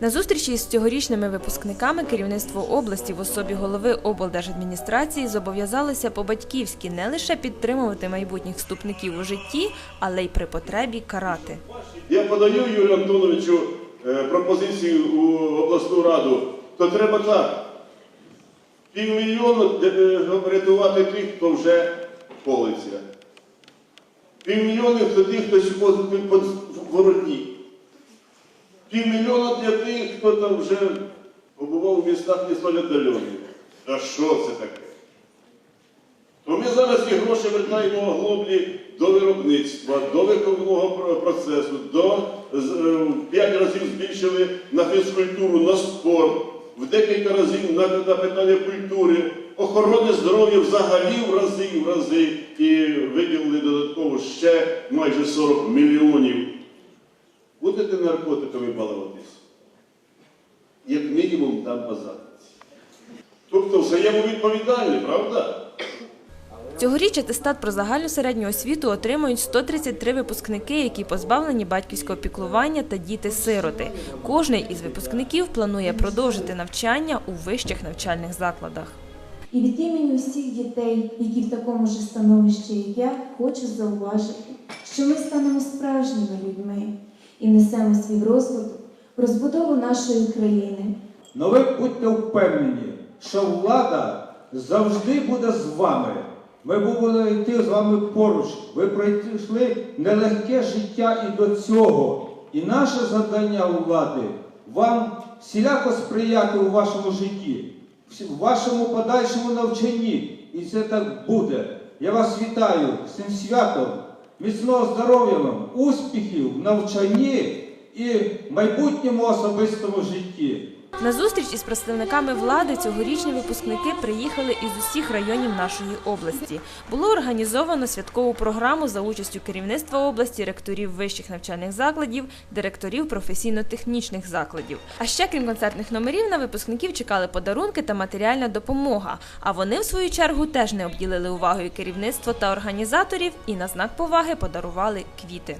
На зустрічі з цьогорічними випускниками керівництво області в особі голови облдержадміністрації зобов'язалося по-батьківськи не лише підтримувати майбутніх вступників у житті, але й при потребі карати. Я подаю Юрію Антоновичу е, пропозицію у обласну раду, то треба так. Півмільйону е, врятувати тих, хто вже колиться. Півмільйони тих, хто сьогодні під вороті. Півмільйона для тих, хто там вже побував у містах не столь віддалених. Та що це таке? То ми зараз ці гроші вертаємо глоблі до виробництва, до виховного процесу, до е, п'ять разів збільшили на фізкультуру, на спорт, в декілька разів на, на питання культури, охорони здоров'я взагалі в рази в рази і виділили додатково ще майже 40 мільйонів. Будете наркотиками балуватись? Як мінімум там базатись. Тобто взаємовідповідальні, правда? Цьогоріч атестат про загальну середню освіту отримують 133 випускники, які позбавлені батьківського піклування та діти-сироти. Кожний із випускників планує продовжити навчання у вищих навчальних закладах. І від імені усіх дітей, які в такому ж становищі, як я, хочу зауважити, що ми станемо справжніми людьми і несемо свій розвиток в розбудову нашої країни. Но ви будьте впевнені, що влада завжди буде з вами. Ми будемо йти з вами поруч. Ви пройшли нелегке життя і до цього. І наше завдання влади вам всіляко сприяти у вашому житті, в вашому подальшому навчанні. І це так буде. Я вас вітаю з цим святом. Міцного здоров'я вам, успіхів в навчанні і майбутньому особистому житті. На зустріч із представниками влади цьогорічні випускники приїхали із усіх районів нашої області. Було організовано святкову програму за участю керівництва області, ректорів вищих навчальних закладів, директорів професійно-технічних закладів. А ще крім концертних номерів на випускників чекали подарунки та матеріальна допомога. А вони, в свою чергу, теж не обділили увагою керівництво та організаторів і на знак поваги подарували квіти.